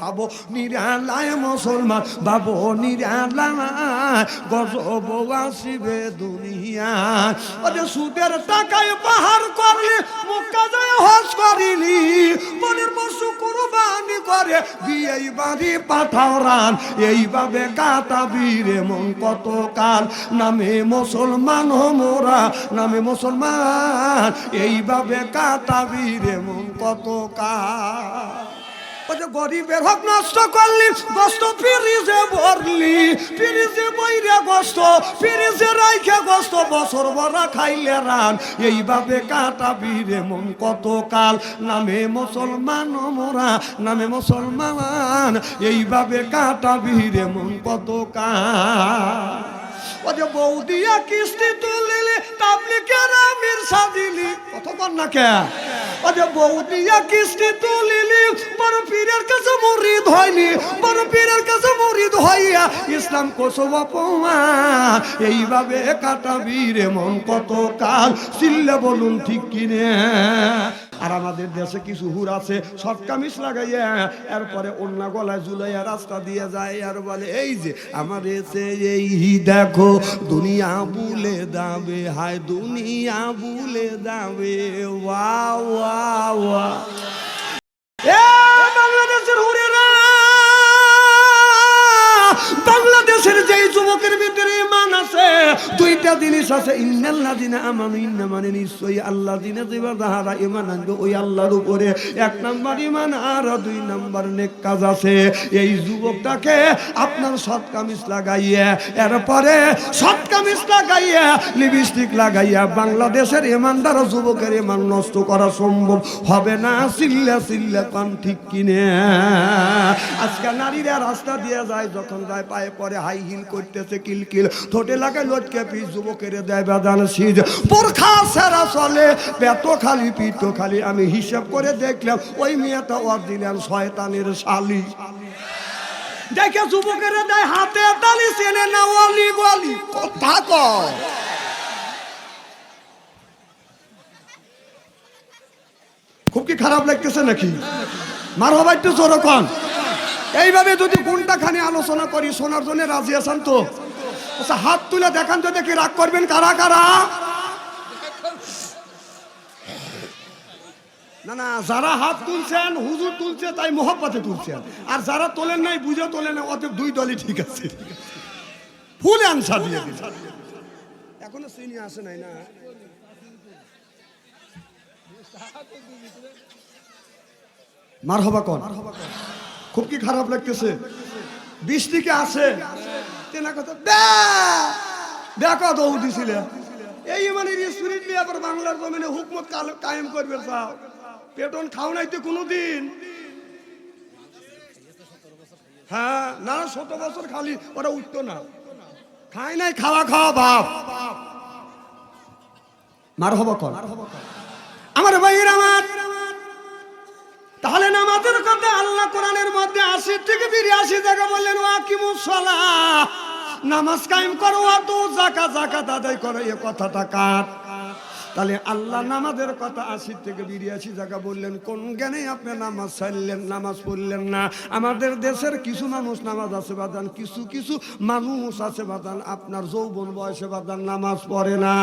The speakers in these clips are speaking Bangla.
বাবু নিরালায় মুসলমান, বাবু নিরালায় গজব আসিবে দুনিয়ায়। ওদের সুদের টাকায় পাহাড় করলি, মুক্কা যায় হজ করিলি, মনের পশু কুরবানি করে বিয়ে বাড়ি পাঠাও রান। এইভাবে কাটাবি রে মন কত কাল, নামে মুসলমান মোরা, নামে মুসলমান। এইভাবে কাটাবি রে মন কত কাল। ওই যে গরিবের হক নষ্ট করলি, গোস্ত ফিরিজে ভরলি। ফিরিজে বইরে গোস্ত, ফিরিজে রাইখে গোস্ত, বছর ভরা খাইলে রান। এইভাবে কাটাবি রে মন কত কাল নামে মুসলমান মোরা, নামে মুসলমান। এইভাবে কাটাবি রে মন কত কাল ও যে বৌদিয়া কিস্তি তুলিলি, তাবলিকের আমির সাজিলি। কতক্ষণ না কে? ও যে বৌদিয়া কিস্তি তুলিলি? বড় পীরের কাছে মুরিদ হয়নি বড় পীরের কাছে মুরিদ হইয়া ইসলাম কোসব অপমান এইভাবে কাটাবি রে মন কত কাল, চিল্লে বলুন ঠিক কিনে? আর আমাদের দেশে কিছু হুর আছে, সব কামিজ লাগাইয়া এরপরে অন্য গলায় জুলাইয়া রাস্তা দিয়ে যায় আর বলে, এই যে আমার এসে এই দেখো, দুনিয়া বুলে দাবে হায় দুনিয়া বুলে দাবে ওয়া ওয়া ওয়া এ বাংলাদেশের হুরেরা! বাংলাদেশের যেই যুবকের ভিতরে ইমান আছে, দুইটা জিনিস আছে। ইন্নাল্লাহ দিনে আমানু ইন্না মানে নিশ্চয়ই আল্লাহ দিনে যেবার যাহারা ইমান আনবে, ওই আল্লাহর উপরে এক নাম্বার ইমান আর দুই নাম্বার নেক কাজ আছে। এই যুবকটাকে আপনার সৎ কামিজ লাগাইয়া, এরপরে সৎ কামিজ লাগাইয়া, লিপস্টিক লাগাইয়া বাংলাদেশের ইমানদার যুবকের ইমান নষ্ট করা সম্ভব হবে না। চিল্লা চিল্লা কান ঠিক কিনে। আজকে নারীরা রাস্তা দিয়ে যায়, যখন যায় পায়ে পরে হাই হিল করতেছে কিলকিল ঠোঁটে লাগে লটকে পিস, যুবকের দেয় বেদান সিজ। বোরখা সেরা চলে পেট খালি পিঠ খালি। আমি হিসাব করে দেখলাম, ওই মেয়েটা অরিজিনাল শয়তানের শালি। দেখে যুবকের দেয় হাতে তালি, চেনে না অলি গলি কথা কয় খুব কি খারাপ লাগতেছে নাকি? মার হবা একটু জোর এইভাবে যদি কোনটা খানি আলোচনা করি, শোনার জন্য রাজি আছেন তো? আচ্ছা হাত তুলে দেখান তো দেখি রাগ করবেন কারা কারা? না না, যারা হাত তুলছেন, হুজুর তুলছে, তাই মোহব্বতে তুলছেন। আর যারা তোলেন নাই, বুঝে তোলেন না দুই দলই ঠিক আছে। ফুল অ্যান্সার দিয়ে দিন। এখনও চিনি আসে নাই না? মার হবা কন খুব কি খারাপ লাগতেছে? দিকে আছে। খাও নাই তো কোনোদিন। হ্যাঁ না বছর খালি না। খাই নাই, খাওয়া খাওয়া, বাপ। হবা আমার তাহলে নামাজের কথা আল্লাহ কোরআনের মধ্যে আশি থেকে আসে জায়গা বললেন ওয়াকিমুসলা নামাজ কায়েম করো তো জাকা জাকাত আদায় করো, এ কথাটা কার? তাহলে আল্লাহ নামাজের কথা আশি থেকে বিরিয়াশি জায়গা বললেন, কোন জ্ঞানে আপনি নামাজ ছাড়লেন, নামাজ পড়লেন না? আমাদের দেশের কিছু মানুষ নামাজ আছে বাদান, কিছু কিছু মানুষ আছে বাদান, আপনার যৌবন বয়সে বাদান নামাজ পড়ে না।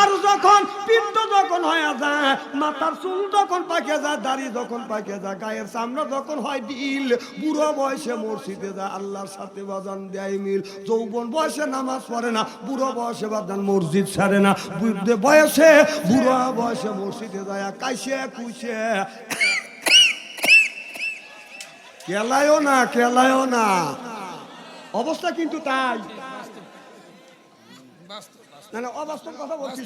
আর যখন পিণ্ড যখন হয়ে যায়, মাথার চুল যখন পাকে যায়, দাড়ি যখন পাকে যায়, গায়ের চামড়া যখন হয় ডিল বুড়ো বয়সে মসজিদে যায়, আল্লাহর সাথে বাজান দেয় মিল। যৌবন বয়সে নামাজ পড়ে না, বুড়ো বয়সে বাজান মসজিদ ছাড়ে না। বয়সে বুড়ো বয়সে মসজিদে যায় কাইসে কুইসে। কেলায়ও না কেলায়ও না। অবস্থা কিন্তু তাই। না না অবাস্তব কথা বলছি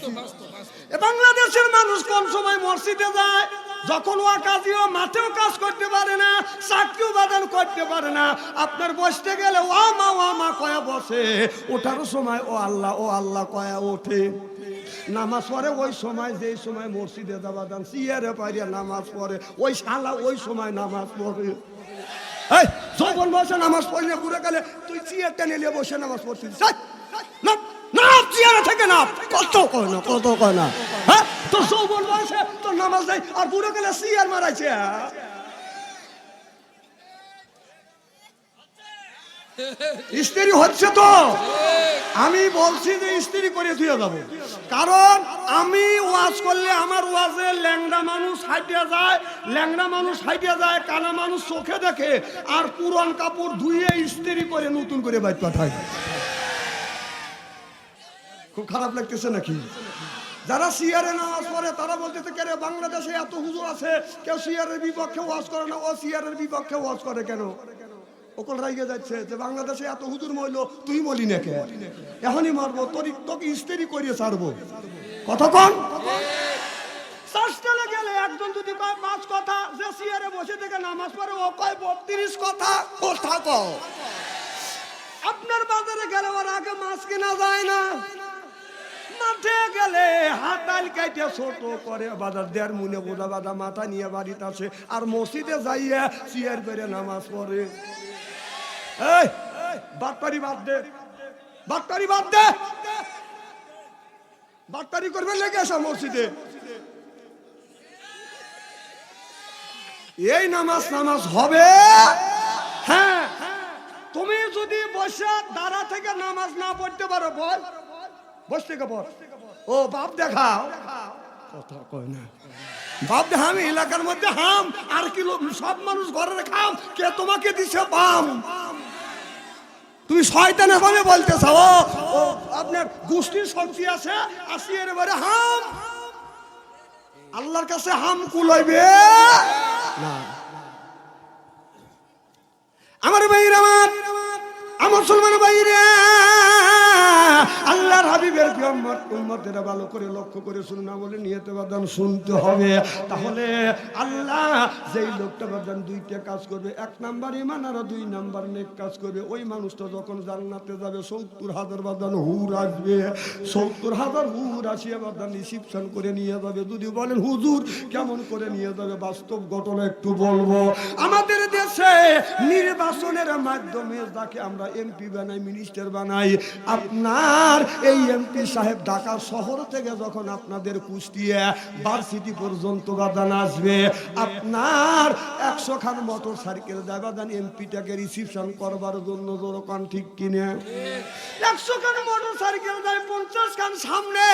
বাংলাদেশের মানুষ কোন সময় মসজিদে যায় যখন ও কাজীও মাঠেও কাজ করতে পারে না, চাকরিও বাদান করতে পারে না, আপনার বসতে গেলে ও মা ও মা কয়া বসে। ওঠারও সময়, ও আল্লাহ ও আল্লাহ কয়া ওঠে। নামাজ পড়ে ওই সময়, যেই সময় মসজিদে যাবা দান সিয়ারে পারিয়া নামাজ পড়ে। ওই শালা ওই সময় নামাজ পড়ে। এই, যৌবন বসে নামাজ পড়লে ঘুরে গেলে তুই চেয়ারটা নিয়ে বসে নামাজ পড়ছিস। না না চেয়ারে থেকে না কত কয় না, কত কয় না। হ্যাঁ? তোর যৌবন বয়সে, তোর নামাজ নেই, আর বুড়ো গেলে চেয়ার মারাইছে। স্ত্রী হচ্ছে তো। আমি বলছি যে স্ত্রী করে দিয়ে যাব কারণ আমি ওয়াজ করলে আমার ওয়াজে ল্যাংড়া মানুষ হাইটে যায়, ল্যাংড়া মানুষ হাইটে যায়, কানা মানুষ চোখে দেখে, আর পুরন কাপড় ধুয়ে স্ত্রী করে নতুন করে বাইক পাঠায়। খুব খারাপ লাগতেছে নাকি? যারা সিয়ারে নামাজ পড়ে, তারা বলতেছে কেন বাংলাদেশে এত হুজুর আছে, কেউ সিয়ারের বিপক্ষে ওয়াজ করে না, ও সিয়ারের বিপক্ষে ওয়াজ করে কেন? ওকল রাইগে যাচ্ছে যে, বাংলাদেশে এত হুজুর মইল, তুই বলি এখনই মারবো, তোর, তোকে করিয়ে ছাড়বো। কতক্ষণ শাসটালে গেলে একজন যদি কয়, পাঁচ কথা, যে সিয়ারে বসে থেকে নামাজ পড়ে, ও কয়, বত্রিশ কথা কথা কও। আপনার বাজারে গেলে ওর আগে মাছ কেনা যায় না। মাঠে গেলে হাতাল কাইটে ছোট করে বাজার দেড় মুনে বোঝা বাদা মাথা নিয়ে বাড়িতে আসে আর মসজিদে যাইয়া সিয়ার বেড়ে নামাজ পড়ে। এই, বাটপারি বাদ দে, বাটপারি বাদ দে। বাটপারি করবে লেগে আসা মসজিদে? এই নামাজ নামাজ হবে? হ্যাঁ তুমি যদি বসে দাঁড়া থেকে নামাজ না পড়তে পারো, বল। বস থেকে ও, বাপ দেখাও। কথা কয় না। বাপ দেখা আমি এলাকার মধ্যে হাম, আর কি সব মানুষ ঘরে খাম কে তোমাকে দিছে বাম। তুমি শয়তানে ভাবে বলতে ও আপনার গোষ্ঠীর শক্তি আছে, আসি এর হাম। আল্লাহর কাছে হাম কুলাইবে না। আমার ভাইরা আমার আমার মুসলমান ভাইরা আল্লাহর হাবিবের উম্মত? উম্মতেরা ভালো করে লক্ষ্য করে শুনুন না বলে নিয়তে বাদান শুনতে হবে। তাহলে আল্লাহ যেই লোকটা বাদান দুইটা কাজ করবে। এক নাম্বার ইমান আর দুই নাম্বার নেক কাজ করবে। ওই মানুষটা যখন জান্নাতে যাবে, সত্তর হাজার বাদান হুর আসবে। সত্তর হাজার হুর আসিয়া বাদান রিসিপশন করে নিয়ে যাবে। যদি বলেন, হুজুর, কেমন করে নিয়ে যাবে? বাস্তব ঘটনা একটু বলব। আমাদের দেশে নির্বাচনের মাধ্যমে যাকে আমরা এমপি বানাই, মিনিস্টার বানাই আপনার এই এমপি সাহেব ঢাকা শহর থেকে যখন আপনাদের কুষ্টিয়া ভার্সিটি পর্যন্ত বাদান আসবে, আপনার একশো খান মোটর সাইকেল দেয় বাদান এমপিটাকে রিসিপশন করবার জন্য যখন ঠিক কিনে? একশো খান মোটর সাইকেল দেয়, পঞ্চাশ খান সামনে,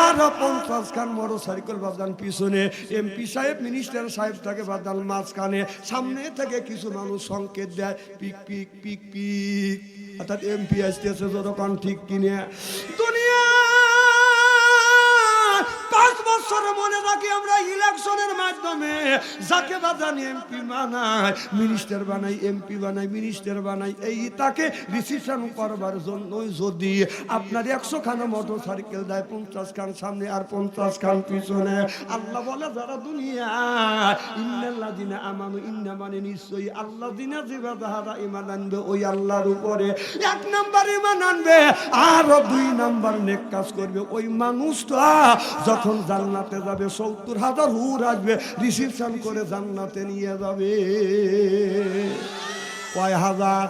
আর পঞ্চাশ খান মোটর সাইকেল বাদান পিছনে। এমপি সাহেব মিনিস্টার সাহেব থাকে বাদান মাঝখানে, সামনে থেকে কিছু মানুষ সংকেত দেয়, পিক পিক পিক পিক। অর্থাৎ এমপি আসতেছে দোকান ঠিক কিনে। দুনিয়া বছর মনে রাখি আমরা ইলেকশনের মাধ্যমে, যাকে বাজান এমপি বানাই মিনিস্টার বানাই এমপি বানাই মিনিস্টার বানাই এই তাকে রিসিপশন করবার জন্যই যদি আপনার একশো খানা মোটর সাইকেল দেয় পঞ্চাশ খান সামনে আর পঞ্চাশ খান পিছনে, আল্লাহ বলে, যারা দুনিয়া ইন্নাল্লাহ দিনে আমানু, ইন্না মানে নিশ্চয়ই আল্লাহ দিনে জিবা যাহারা ইমান আনবে, ওই আল্লাহর উপরে এক নাম্বার ইমান আনবে, আর দুই নাম্বার নেক কাজ করবে। ওই মানুষটা যখন জান্নাতে যাবে, সত্তর হাজার হুর আসবে, রিসিপশন করে জান্নাতে নিয়ে যাবে। কয় হাজার?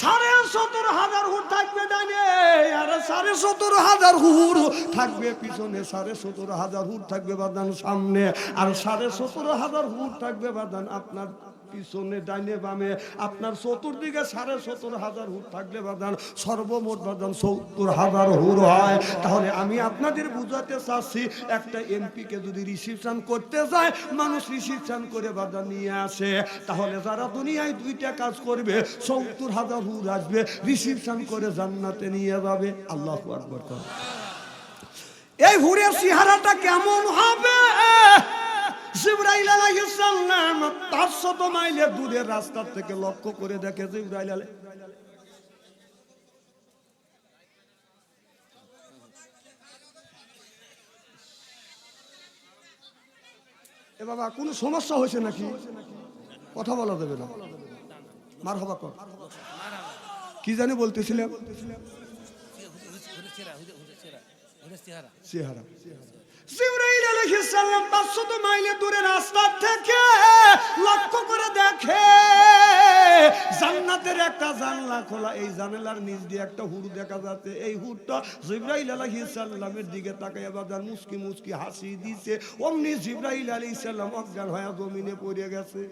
সাড়ে সতেরো হাজার হুর থাকবে ডানে আর সাড়ে সতেরো হাজার হুর থাকবে পিছনে, সাড়ে সতেরো হাজার হুর থাকবে বাদান সামনে, আর সাড়ে সতেরো হাজার হুর থাকবে বাদান আপনার পিছনে ডাইনে বামে, আপনার চতুর্দিকে সাড়ে সত্তর হাজার হুর থাকলে বাদান, সর্বমোট বাদান সত্তর হাজার হুর হয়। তাহলে আমি আপনাদের বুঝাতে চাচ্ছি, একটা এমপিকে যদি রিসিপশন করতে যায়, মানুষ রিসিপশন করে বাদান নিয়ে আসে। তাহলে যারা দুনিয়ায় দুইটা কাজ করবে, সত্তর হাজার হুর আসবে, রিসিপশন করে জান্নাতে নিয়ে যাবে। আল্লাহ এই হুরের চেহারাটা কেমন হবে? জিব্রাইল আলাইহিস সালাম 500 মাইলের দূরের রাস্তা থেকে লক্ষ্য করে দেখে জিব্রাইল এ বাবা কোনো সমস্যা হয়েছে নাকি কথা বলা যাবে না মার হবা কর কি জানি বলতেছিলাম চেহারা জিবরাইল আলাইহিস সালাম 500 মাইল দূরে রাস্তা থেকে লক্ষ্য করে দেখে, জান্নাতের একটা জানলা খোলা। এই জানলার নিচ দিয়ে একটা হুর দেখা যাচ্ছে। এই হুরটা জিবরাইল আলাইহিস সালামের দিকে তাকায় বাজার মুস্কি মুস্কি হাসি দিছে। অমনি জিবরাইল আলাইহিস সালাম অজ্ঞান হয়ে জমিনে পড়ে গেছে।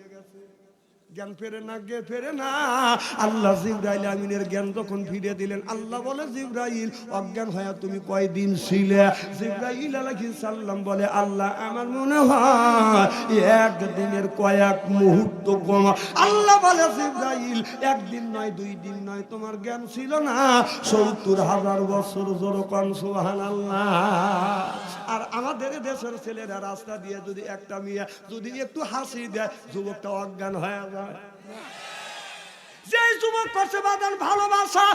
জ্ঞান ফেরে না, গে ফেরে না। আল্লাহ জিব্রাইল আমিনের জ্ঞান যখন ফিরে দিলেন, আল্লাহ বলে, জিব্রাইল, অজ্ঞান হয়ে তুমি কয়দিন ছিলে? জিব্রাইল বলে, আল্লাহ, আমার মনে হয় কয়েক মুহূর্ত আল্লাহ বলে, জিব্রাইল, একদিন নয়, দুই দিন নয়, তোমার জ্ঞান ছিল না? সত্তর হাজার বছর জোর কন সুবহানাল্লাহ। আর আমাদের দেশের ছেলেরা রাস্তা দিয়ে যদি একটা মেয়ে যদি একটু হাসি দেয়, যুবকটা অজ্ঞান হয়ে যায়। যে যুবক করছে বাদান ভালোবাসা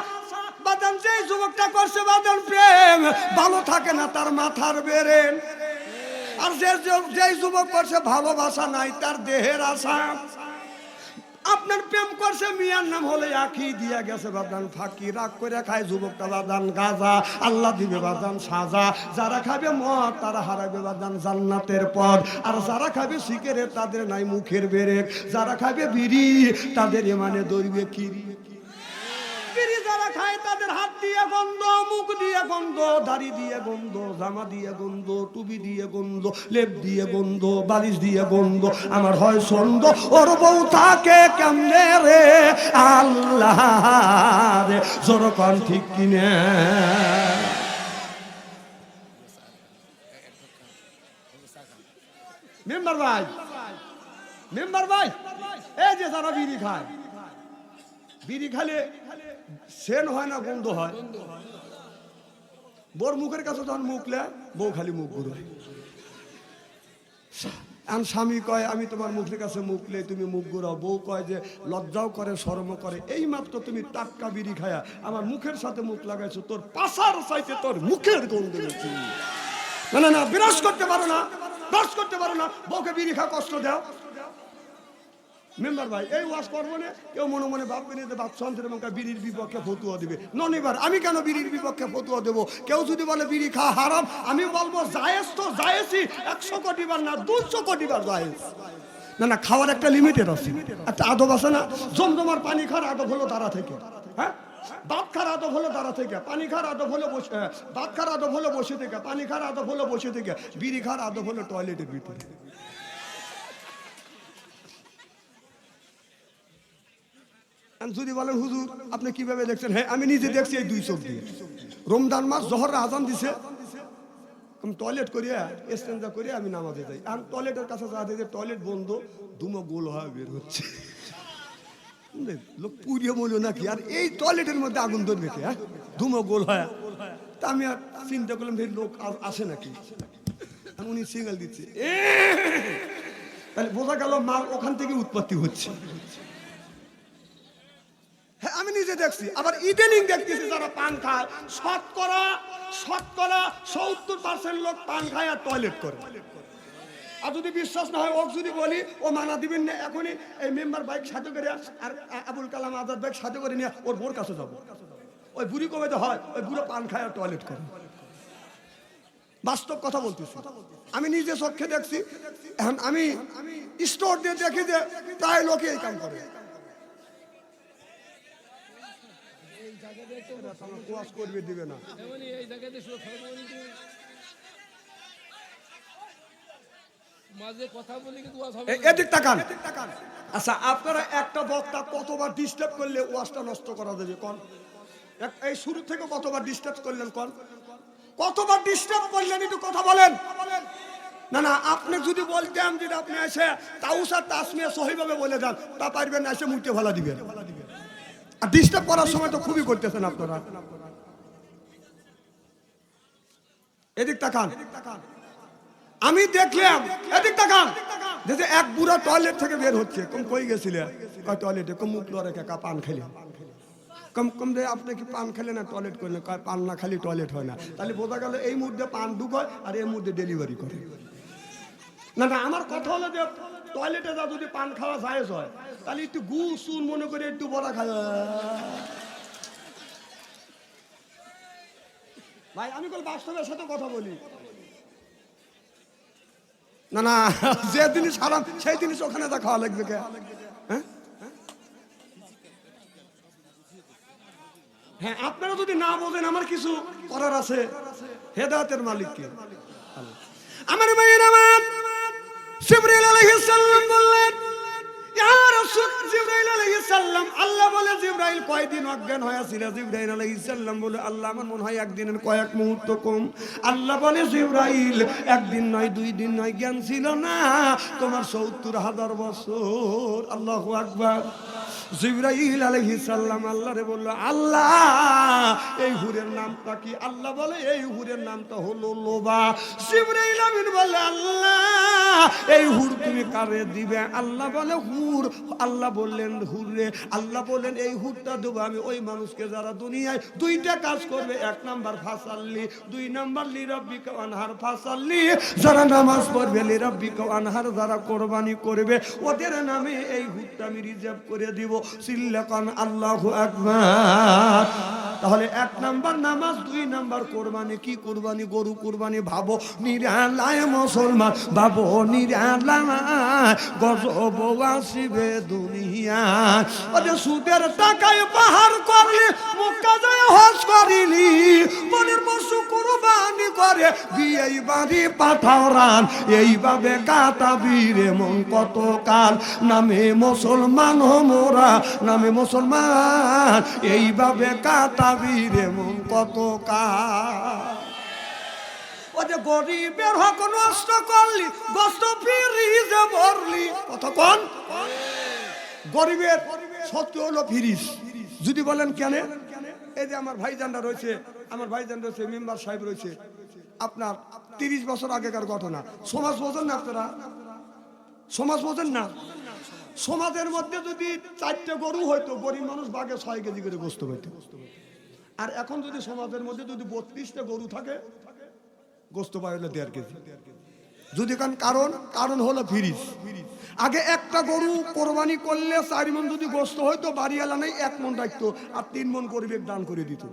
বাদান যে যুবকটা করছে বাদান প্রেম, ভালো থাকে না তার মাথার বেরেন আর যে যে- যুবক করছে ভালোবাসা নাই, তার দেহের আশা। আপনার প্রেম করছে, মিয়ার নাম হলে আখি দিয়া গেছে বাদান ফাঁকি, রাগ করে খায় যুবকটা বাদান গাজা, আল্লাহ দিবে বাদান সাজা। যারা খাবে মদ, তারা হারাবে বাদান জান্নাতের পদ আর যারা খাবে শিকেরে তাদের নাই মুখের বেরেক। যারা খাবে বিড়ি, তাদের এমানে দৌড়বে কিরি বিড়ি যারা খায় তাদের হাত দিয়ে গন্ধ, মুখ দিয়ে গন্ধ, দাড়ি দিয়ে গন্ধ, জামা দিয়ে গন্ধ, টুপি দিয়ে গন্ধ, লেপ দিয়ে গন্ধ, বালিশ দিয়ে গন্ধ, আমার হয় সন্দ ওর বউ থাকে কেমনে রে? আল্লাহ রে, জোর কন ঠিক কিনে। মেম্বার ভাই মেম্বার ভাই, এই যে যারা বিড়ি খায়। বিড়ি খালে সেন হয় না, গন্ধ হয়। বোর মুখের কাছে যখন মুখলে বউ খালি মুখ ঘুরে। আন স্বামী কয়, আমি তোমার মুখের কাছে মুখলে তুমি মুখ ঘুরাও। বউ কয় যে, লজ্জাও করে শরম করে। এই মাত্র তুমি টাটকা বিড়ি খায়া আমার মুখের সাথে মুখ লাগাইছো, তোর পাশার চাইতে তোর মুখের গন্ধ না না না বিরাজ করতে পারো না বিরাজ করতে পারো না। বউকে বিড়ি খা কষ্ট দাও। মেম্বার ভাই এই ওয়াজ করব না। কেউ মনে মনে ভাববে না যে বাপ সন্তের মুখে বিড়ির বিপক্ষে ফতুয়া দিবে। নন এবার আমি কেন বিড়ির বিপক্ষে ফতুয়া দেবো? কেউ যদি বলে বিড়ি খা হারাম আমি বলব জায়েজ তো জায়েজই। একশো কোটি বার না দুশো কোটি বার জায়েজ। না না খাওয়ার একটা লিমিটেড আছে। একটা আদব আছে না? জমজমার পানি খাওয়ার আদব হলো তারা থেকে। হ্যাঁ? ভাত খার আদব হলো দাঁড়া থেকে। পানি খার আদব হলো বসে হ্যাঁ, ভাত খার আদব হলো বসে থেকে। পানি খার আদব হলো বসে থেকে। বিড়ি খার আদব হলো টয়লেটের ভিতরে। যদি বলেন, হুজুর, আপনি কীভাবে দেখছেন? হ্যাঁ আমি নিজে দেখছি এই দুই চোখ দিয়ে। রমজান মাস জহর আজান দিছে। টয়লেট করিয়া স্টেঞ্জা করিয়া আমি নামাজে যাই। আর টয়লেটের কাছে যা দেখে টয়লেট বন্ধ দুমো গোল হয়ে বের হচ্ছে। লোক পুড়িয়ে বলল নাকি? আর এই টয়লেটের মধ্যে আগুন ধরবে কে হ্যাঁ? ধুমো গোল হয়। তা আমি আর চিন্তা করলাম যে লোক আ- আসে নাকি? উনি সিঙ্গেল দিচ্ছে! তাহলে বোঝা গেল মাল ওখান থেকে উৎপত্তি হচ্ছে। আমি নিজে দেখছি, আবার ইদানিং দেখতেছি যারা পান খায়। শতকরা শতকরা সত্তর পার্সেন্ট লোক পান খায় আর টয়লেট করে। আর যদি বিশ্বাস না হয়, ওক যদি বলি, ও মানা দিবেন না, এখনই এই মেম্বার বাইক সাথে করে আর আবুল কালাম আজাদ বাইক সাথে করে নিয়ে ওর বোর কাছে যাব। ওই বুড়ি কবে তো হয়, ওই বুড়ো পান খায় আর টয়লেট করে। বাস্তব কথা বলতেছি। আমি নিজে চোখে দেখছি, এখন আমি স্টোর দিয়ে দেখি যে প্রায় লোকে এই কাম করে। কিন্তু ওয়াজ হবে এ- এদিক তাকান। আচ্ছা আপনারা একটা বক্তা কতবার ডিস্টার্ব করলে ওয়াশটা নষ্ট করা যাবে কোন? এই শুরু থেকে কতবার ডিস্টার্ব করলেন কোন? কতবার ডিস্টার্ব করলেন একটু কথা বলেন। না না আপনি যদি বলতেন যদি আপনি এসে তাউসার তাসমিয়া সহিভাবে বলে দেন তা পারবেন না এসে মুখে ভালা দিবেন। আর ডিস্টার্ব করার সময় তো খুবই করতেছেন আপনারা। এদিক তাকান। আমি দেখলাম, এদিক তাকান। যে এক বুড়া টয়লেট থেকে বের হচ্ছে। কম কই গেছিলে? কয় টয়লেটে কম মুখ লড়ে কাকা পান খেলে। কম কম রে আপনি কি পান খেলে না টয়লেট করেন কয় পান না খালি টয়লেট হয় না। তাহলে বোঝা গেল এই মুহূর্তে পান ঢুকয় আর এই মুহূর্তে ডেলিভারি করে। না না, আমার কথা হলো যে টয়লেটে যা যদি পান খাওয়া জায়েজ হয়, তাহলে একটু গু সুন মনে করে একটু বড়া খাওয়া ভাই, আমি কল বাস্তবের সাথে কথা বলি। না না, যে জিনিস হারাম, সেই জিনিস ওখানে তা খাওয়া লাগবে হ্যাঁ? হ্যাঁ আপনারা যদি না বোঝেন, আমার কিছু করার আছে। হেদায়েতের মালিককে। আমার ভাইয়ের আমার। বললেন জিবরাইল আলাইহিস সালাম। আল্লাহ বলে, জিবরাইল কয়দিন অজ্ঞান হয়ে আছিল জিবরাইল আলাইহিস সালাম বলে, আল্লাহ আমার মনে হয় একদিনের কয়েক মুহূর্ত কম। আল্লাহ বলে, জিবরাইল, একদিন নয়, দুই দিন নয়, জ্ঞান ছিল না। তোমার সত্তর হাজার বছর। আল্লাহু আকবার। জিবরাইল আল্লাহরে আল্লাহ, এই হুরের নামটা কি? আল্লাহ বলে, এই হুরের নামটা হলো লোবা। জিবরাইল আমিন বলে, আল্লাহ, এই হুর তুমি কারে দিবে? আল্লাহ বলে, হুর। আল্লাহ বললেন আল্লাহ বললেন, এই হুরটা দেবো আমি ওই মানুষকে যারা দুনিয়ায় দুইটা কাজ করবে, এক নাম্বার ফাসাল্লি, দুই নাম্বার লিরব্বিকা আনহার ফাসাল্লি, যারা নামাজ পড়বে, লিরব্বিকা আনহার যারা কোরবানি করবে, ওদের নামে এই হুরটা আমি রিজার্ভ করে দিব। সিল্লাকান আল্লাহু আকবার। তাহলে এক নাম্বার নামাজ, দুই নাম্বার কোরবানি, কি কোরবানি? গরু কোরবানি, ভাবো, নিরালায় মুসলমান, ভাবো, নিরালায় গজব আসিবে দুনিয়া। ওরে সুদের টাকায় পাহাড় করলি, মক্কা যায় হজ করিলি, মনের পশু কোরবানি করে বিয়ে বাড়ি পাঠাও রান। এইভাবে কাটাবি মন কত কাল, নামে মুসলমান মোরা, নামে মুসলমান, এইভাবে কাটাবি রে মন কত যে গরিবের হক নষ্ট করলি, গোস্ত ভরলি। কতক্ষণ গরিবের সত্য হলো ফিরিস যদি বলেন কেন? এই যে আমার ভাইজানরা রয়েছে, আমার ভাইজান রয়েছে, মেম্বার সাহেব রয়েছে। আপনার তিরিশ বছর আগেকার ঘটনা। সমাজ বোঝেন না আপনারা? সমাজ বোঝেন না? সমাজের মধ্যে যদি চারটে গরু হয়তো গরিব মানুষ বাঘে ছয় কেজি করে গোস্ত হইতো আর এখন যদি সমাজের মধ্যে যদি বত্রিশটা গরু থাকে, গোস্ত পাই হলো দেড় কেজি। যদি কারণ কারণ কারণ হলো ফিরিস আগে একটা গরু কোরবানি করলে চার মন যদি গোস্ত হয়তো বাড়িওয়ালা নেই, এক মন রাখতো আর তিন মন গরিবের দান করে দিত।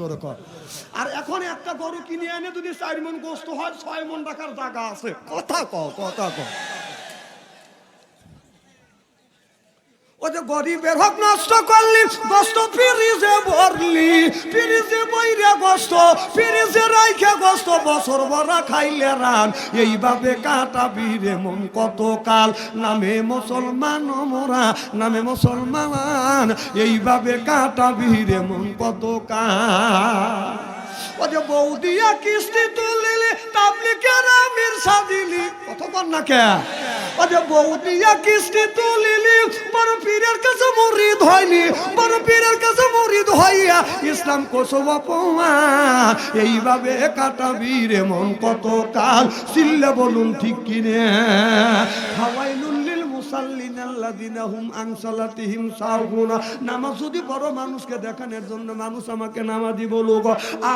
জোরে কর। আর এখন একটা গরু কিনে এনে যদি চার মন গোস্ত হয়, ছয় মন রাখার জায়গা আছে। কথা কথা ক যে নষ্ট করলি ফিরিজে ফিরিজে খাইলে এইভাবে কাটাবি রে মন কত কাল নামে মুসলমান মোরা নামে মুসলমান, এইভাবে কাটাবি রে মন কত কাল ও যে বৌদিয়া কিস্তি তুলিলি তাবলিকের আমির সাজিলি। কত কর না কে? ও যে বৌদিয়া কিস্তি তুলিলি, বড় পীরের কাছে মুরিদ হয়নি, বড় পীরের কাছে মুরিদ হইয়া ইসলাম কোসব অপমান। এইভাবে কাটাবি রে মন কত কাল চিল্লে বলুন ঠিক কিনে। হাওয়াইলুল লিল মুসাল্লিন জন্য মানুষ আমাকে নামাজি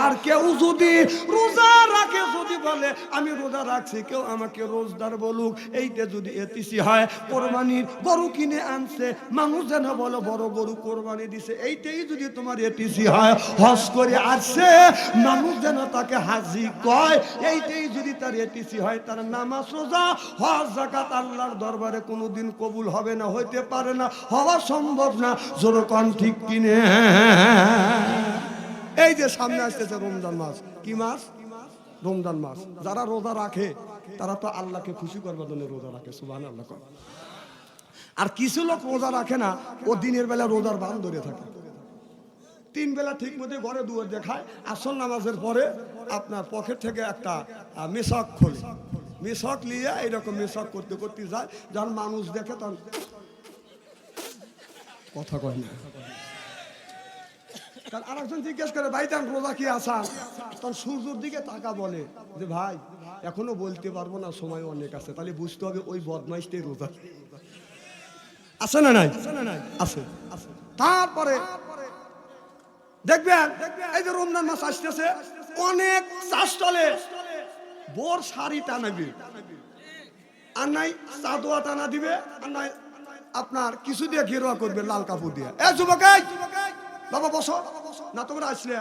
আর কেউ যদি রোজা রাখে, যদি বলে, আমি রোজা রাখছি, কেউ আমাকে রোজদার বলুক। এইটা যদি এতিসি হয়, কোরবানির গরু কিনে আনছে, মানুষ যেন বলো, বড় গরু কোরবানি দিছে। এইটাই যদি তোমার এটিসি হয়, হজ করে আসছে, মানুষ যেন তাকে হাজি কয়, এইটাই যদি তার এটিসি হয়, তার নামাজ রোজা, হজ জাকাত আল্লাহর দরবারে কোনোদিন কবুল হবে না, হইতে পারে না, হওয়া সম্ভব না, জোরকন ঠিক কিনে। এই যে সামনে আসতেছে রমজান মাস, কি মাস? রমজান মাস। যারা রোজা রাখে, তারা তো আল্লাহকে খুশি করবার জন্য রোজা রাখে সুবাহ আল্লাহ কর। আর কিছু লোক রোজা রাখে না, ও দিনের বেলা রোজার বান ধরে থাকে। তিন বেলা ঠিক মতো ঘরে দুয়ার দেখায়, আসল নামাজের পরে আপনার পকেট থেকে একটা মেশক খোলে। মেশক নিয়ে এইরকম মেশক করতে করতে যায়, যখন মানুষ দেখে তখন কথা কয় না। কারণ আরেকজন জিজ্ঞেস করে, ভাই তার রোজা কি আসান তখন সূর্যের দিকে তাকা বলে যে, ভাই, এখনও বলতে পারব না, সময় অনেক আছে। তাহলে বুঝতে হবে ওই বদমাইশটাই রোজা আছে না নাই? আছে আছে। তারপরে দেখবেন, এই যে রমজান মাস আসতেছে, অনেক চাষ চলে। বোর শাড়ি টানাবে আর নাই চাদোয়া টানা দিবে, আর নাই আপনার কিছু দিয়ে ঘেরোয়া করবে লাল কাপড় দিয়ে। এ যুবক বাবা, বসো। না, তোমরা আসলে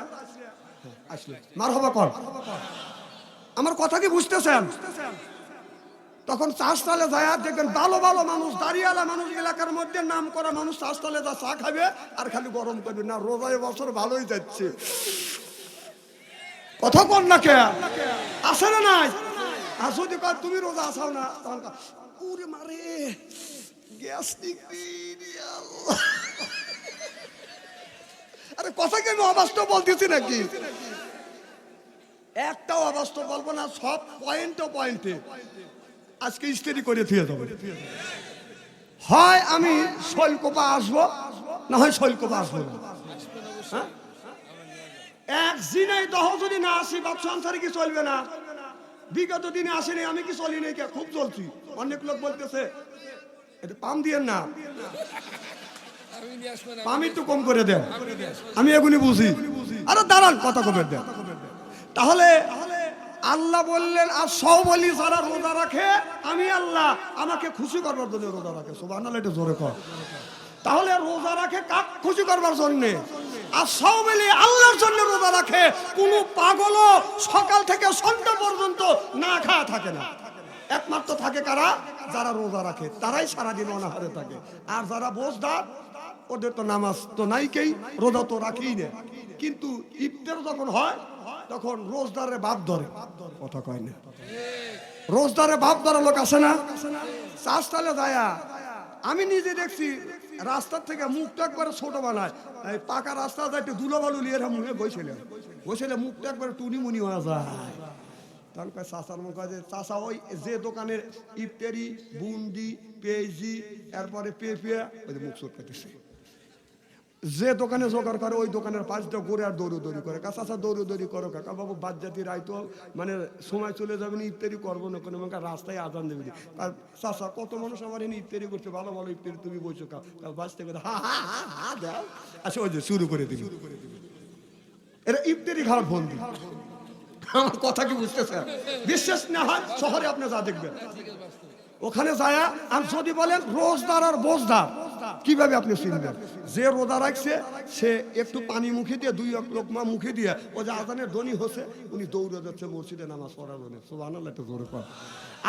আসলে। মার হবা কর। আমার কথা কি বুঝতেছেন? তখন চাষতলে যায় দেখবেন ভালো ভালো মানুষ, দাঁড়িয়ালা মানুষ, এলাকার মধ্যে নাম করা মানুষ চাষতলে যা চা খাবে আর খালি গরম করবে। না, রোজায় বছর ভালোই যাচ্ছে। কথা কর না কে? আসে না নাই? আর যদি তুমি রোজা আসাও না? তখন উরে মারে গ্যাস্ট্রিক আরে কথা কি আমি অবাস্তব বলতেছি নাকি? একটাও অবাস্তব বলব না, সব পয়েন্টে পয়েন্টে। আজকে স্টেডি করে থুয়ে যাব হয় আমি শৈলকোপা আসব, না হয় শৈলকোপা আসব না? হ্যাঁ? এক জিনাই দহ যদি না আসি বাচ্চা আনসারে কি চলবে না? বিগত দিনে আসেনি, আমি কি চলি নাই? খুব চলছি। অনেক লোক বলতেছে পাম দিয়েন না। আমি একটু কম করে দেন। আমি এগুলি বুঝি। আরে দাঁড়ান, কথা কবে দেন। তাহলে আল্লাহ বললেন, আর সব বলি যারা রোজা রাখে, আমি আল্লাহ, আমাকে খুশি করবার জন্য রোজা রাখে। সোবান এটা জোরে কর। তাহলে রোজা রাখে কাক খুশি করবার জন্য? আর সব মিলি আল্লাহর জন্য রোজা রাখে, কোনো পাগলও সকাল থেকে সন্ধ্যা পর্যন্ত না খাওয়া থাকে না। একমাত্র থাকে কারা? যারা রোজা রাখে, তারাই সারাদিন অনাহারে থাকে। আর যারা বোঝদার, ওদের তো নামাজ তো নাই কেই রোজা তো রাখেই না। কিন্তু ইফতার যখন হয়, তখন রোজদারে বাপ ধরে। কথা কয় না। রোজদারে বাপ ধরে লোক আসে না। চাষতালে দায়া আমি নিজে দেখছি রাস্তার থেকে মুখটা একবারে ছোট বানায়। এই পাকা রাস্তা একটু দুলো বালু নিয়ে এরা মুখে বসেছিলাম বসেলে মুখটা একবারে টুনি মুনি হয়ে যায়। কয় চাষার মুখ আছে চাষা ওই যে দোকানের ইফতারি, বুন্দি, পেঁয়াজি, এরপরে পেঁপে, ওই মুখ চোট কাটেছে যে দোকানে জোগাড় করে ওই দোকানের পাঁচটা ঘুরে আর দৌড়ো করে। কাঁচা চা দৌড়ো করো কাকা। বাবু বাদ জাতি রায় তো মানে সময় চলে যাবে না, ইফতারি করব না কোনো? আমাকে রাস্তায় আজান দেবে আর চাষা কত মানুষ আমার এনে ইফতারি করছে? ভালো ভালো ইফতারি তুমি বলছো কা বাঁচতে করে হা হা হা হা, দাও। আচ্ছা ওই যে শুরু করে দিবি। এরা ইফতারি খাওয়ার বন্দি আমার কথা কি বুঝতেছে বিশ্বাস না হয় শহরে আপনি যা দেখবেন। ওখানে যায় আর যদি বলেন, রোজদার আর বোজদার কীভাবে আপনি চিনবেন? যে রোজা রাখছে, সে একটু পানি মুখে দিয়ে, দুই এক লোকমা মুখে দিয়ে, ও যে আজানের ধনী হচ্ছে, উনি দৌড়ে যাচ্ছে মসজিদে নামাজ পড়ার জন্য। সুবাহ একটু জোরে কর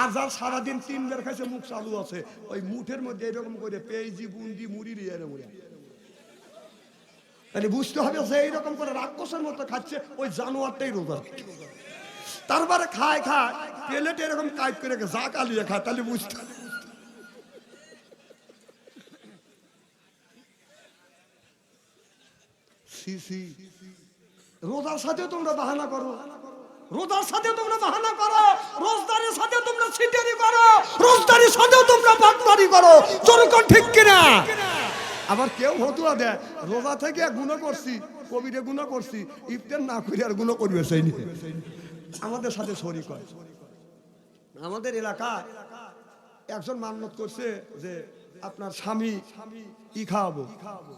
আর যার সারাদিন তিন বের খাইছে, মুখ চালু আছে, ওই মুঠের মধ্যে এরকম করে পেঁয়াজি, বুন্দি, মুড়ি দিয়ে মুড়ি তাহলে বুঝতে হবে যে এইরকম করে রাক্ষসের মতো খাচ্ছে, ওই জানোয়ারটাই রাখে। তারপরে খায় খায়, প্লেট এরকম কাজ করে যা কালিয়ে খায়, তাহলে বুঝতে রোজার সাথে তোমরা বাহানা করো। রোজার সাথে তোমরা বাহানা করো, রোজদারের সাথে তোমরা ছিটারি করো, রোজদারের সাথে তোমরা বাটপারি করো যেরকম ঠিক কিনা? আবার কেউ হতুয়া দেয়, রোজা থেকে গুণা করছি, কবিরে গুণা করছি, ইফতার না করি আর গুণা করবে সেই নিয়ে। আমাদের সাথে শরিক হয়। আমাদের এলাকায় একজন মান্যত করছে যে আপনার স্বামী কি খাওয়াবো,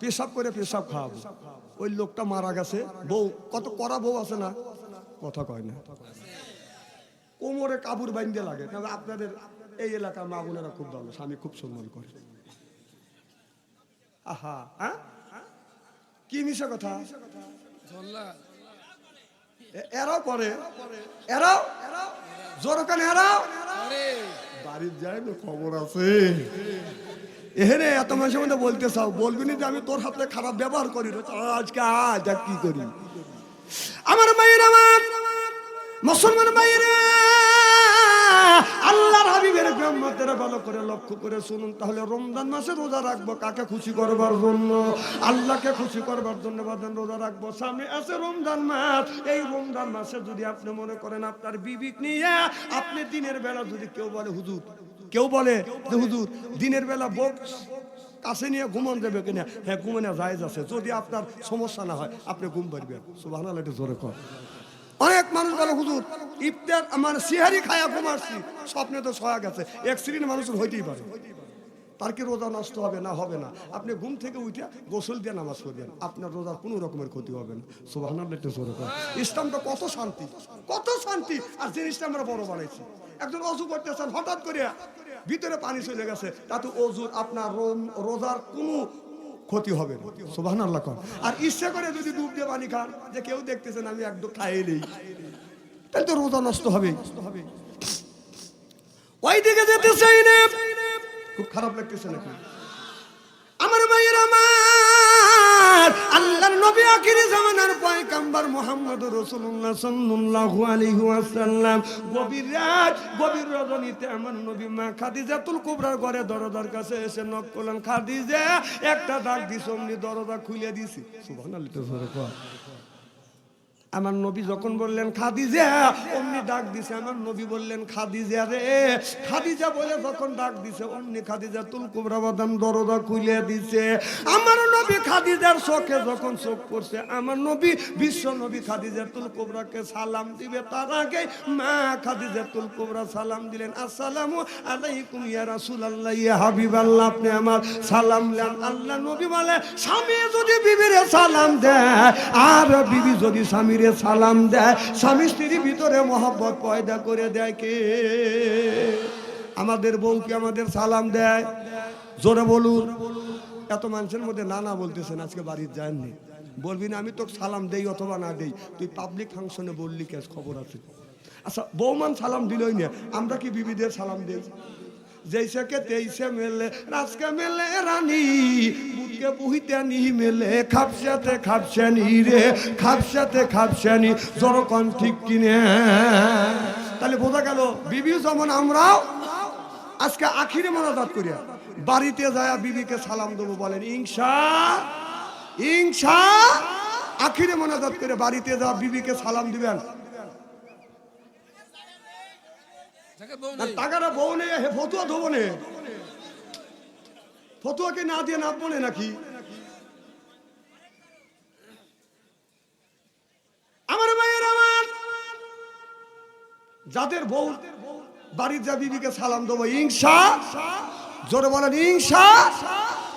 পেশাব করে পেশাব খাওয়াবো। ওই লোকটা মারা গেছে। বউ, কত করা বউ আছে না? কথা কয় না। কোমরে কাপড় বাইন্দে লাগে। আপনাদের এই এলাকার মা বোনেরা খুব ভালো, স্বামী খুব সম্মান করে। আহা হ্যাঁ? কি মিশা কথা? এরাও করে এরাও? জোরকান এরাও? আরে বাড়ির যাই না খবর আছে। এখানে এত মানুষের মধ্যে বলতে চাও, বলবি না যে আমি তোর হাতে খারাপ ব্যবহার করি। আজকে আজ দেখ কি করি। আমার মায়ের আমার, মুসলমান মায়ের আল্লাহর হাবিবের ভালো করে লক্ষ্য করে শুনুন, তাহলে রমজান মাসে রোজা রাখব কাকে খুশি করবার জন্য? আল্লাহকে খুশি করবার জন্য রোজা রাখব। সামনে আছে রমজান মাস। এই রমজান মাসে যদি আপনি মনে করেন আপনার বিবিক নিয়ে আপনি দিনের বেলা যদি কেউ বলে, হুজুর, কেউ বলে হুজুর, দিনের বেলা বোক কাছে নিয়ে ঘুমন দেবে কিনা? হ্যাঁ ঘুমানো জায়েজ আছে। যদি আপনার সমস্যা না হয়, আপনি ঘুম পারবেন সুবাহ জোরে কর অনেক মানুষ বলে, হুজুর, ইফতার মানে সিহারি খায়া ঘুমাচ্ছি স্বপ্নে তো সয়া গেছে। এক শ্রেণির মানুষের হইতেই পারে। তার কি রোজা নষ্ট হবে না হবে না? আপনি ঘুম থেকে উঠে গোসল দিয়ে নামাজ পড়বেন। আপনার রোজার কোনো রকমের ক্ষতি হবে না। সুবাহ ইসলামটা কত শান্তি কত শান্তি! আর জিনিসটা আমরা বড় বানাইছি। একজন অজু করতেছেন, হঠাৎ করে ভিতরে পানি চলে গেছে। তাতে অজুর আপনার রোজার কোনো ক্ষতি হবে না। সুবাহ আল্লাহ কম আর ইচ্ছা করে যদি ডুব দিয়ে পানি খান, যে কেউ দেখতেছেন আমি একদম খাইয়ে নেই তাহলে তো রোজা নষ্ট হবে। ওই দিকে যেতে চাই খুব খারাপ লাগতেছে নাকি? আমার ভাইয়ের আমার। আল্লাহর নবী আখির জামানার পয়গাম্বর মোহাম্মদ রসুল্লাহ সাল্লাল্লাহু আলাইহি ওয়াসাল্লাম। গভীর রাত, গভীর রজনীতে আমার নবী মা খাদিজাতুল কুবরার ঘরে দরজার কাছে এসে নক করলেন, খাদিজা, একটা ডাক দিছ, অমনি দরজা খুলে দিছি। সুবহানাল্লাহ। তো। আমার নবী যখন বললেন, খাদিজা, অমনি ডাক দিছে, আমার নবী বললেন, খাদিজা রে। খাদিজা বলে যখন ডাক দিছে, অমনি খাদিজা তুল কুবরা বাদাম দরজা খুলে দিছে। আমার নবী খাদিজার চোখে যখন চোখ পড়ছে, আমার নবী, বিশ্ব নবী খাদিজা তুল কুবরাকে সালাম দিবে। তার আগে মা খাদিজা তুল কুবরা সালাম দিলেন, আসসালামু আলাইকুম ইয়া রাসূলুল্লাহ, ইয়া হাবিবাল্লাহ, আপনি আমার সালাম দেন আল্লাহ নবী বলে, স্বামী যদি বিবিরে সালাম দেয়, আর বিবি যদি স্বামীরে দিয়ে সালাম দেয়, স্বামী স্ত্রীর ভিতরে মহাব্বত পয়দা করে দেয় কে? আমাদের বউকে আমাদের সালাম দেয়? জোরে বলুন। এত মানুষের মধ্যে নানা বলতেছেন, আজকে বাড়ির যাননি বলবি না, আমি তোকে সালাম দেই অথবা না দেই। তুই পাবলিক ফাংশনে বললি কেস খবর আছে। আচ্ছা বৌমান সালাম দিলই না। আমরা কি বিবিদের সালাম দেই? যেইসাকে তেইসে মেলে, রাজকে মেলে রানী কে বহিতানি মেলে খাপসাতে খাপসানি রে খাপসাতে খাপসানি জরকন ঠিক কিনে। তাহলে বোঝা গেল বিবিও যেমন আমরাও আজকে আখিরে মনাজাত করিয়া বাড়িতে যায় বিবিকে সালাম দেবো বলেন ইংসা ইংসা আখিরে মনাজাত করে বাড়িতে যা বিবিকে সালাম দিবেন। টাকাটা বউ নেই। ফতুয়া ধোবনে ফতুয়াকে না দিয়ে না নে নাকি? আমার ভাইয়ের আমার যাদের বউ বাড়ির যা বিবিকে সালাম দেবো, ইংসা। জোরে বলেন, ইংসা।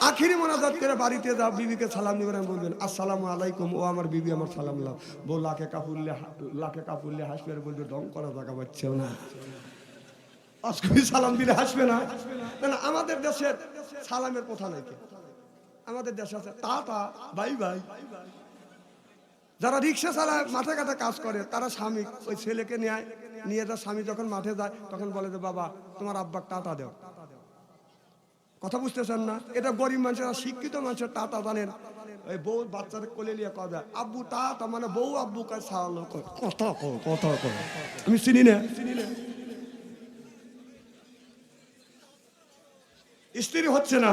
আখিরি মোনাজাত করে বাড়িতে যা বিবিকে সালাম দিবেন বলবেন, আসসালামু আলাইকুম, ও আমার বিবি, আমার সালাম লাভ বউ লাখে কাপুরলে লাখে কাপুরলে হাসবে, বলবে, ডং করা জায়গা পাচ্ছেও না। অস্করি সালাম দিলে হাসবে না। না আমাদের দেশের সালামের কথা নাই আমাদের দেশে আছে তা তা বাই বাই। যারা রিক্সা চালায়, মাঠে ঘাটে কাজ করে, তারা স্বামী, ওই ছেলেকে নেয়, নিয়ে তার স্বামী যখন মাঠে যায়, তখন বলে যে, বাবা, তোমার আব্বাক টাটা দেও। কথা বুঝতেছেন না? এটা গরিব মানুষের, শিক্ষিত মানুষের টাটা জানেন। ওই বউ বাচ্চাদের কোলে নিয়ে কবে আব্বু তা মানে বউ আব্বু কাজ সারালো কথা কো কথা আমি চিনি না চিনি না। স্ত্রী হচ্ছে না।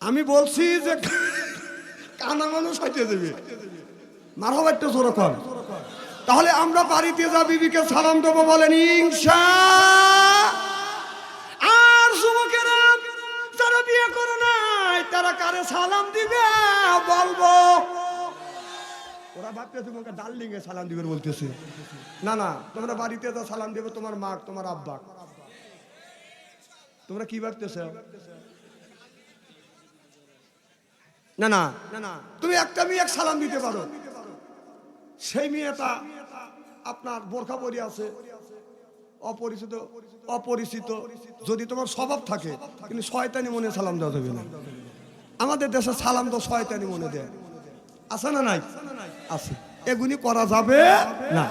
আমি বলছি যে কানা মানুষ হইতে দেবে। মারাও একটা জোর তাহলে আমরা বাড়িতে যা বিবিকে সালাম দেবো বলেন ইংসা ওরা ভাবতে তোমাকে ডার্লিং এ সালাম দিবে বলতেছে। না না, তোমরা বাড়িতে তো সালাম দেবে তোমার মা, তোমার আব্বা। তোমরা কি ভাবতেছ? না না, তুমি একটা মেয়ে এক সালাম দিতে পারো। সেই মেয়েটা আপনার বোরখা পরি আছে, অপরিচিত অপরিচিত। যদি তোমার স্বভাব থাকে, কিন্তু শয়তানি মনে সালাম দেওয়া যাবে না। আমাদের দেশে সালাম তো শয়তানি মনে দেয়। আছে না নাই? আছে। এগুলি করা যাবে না।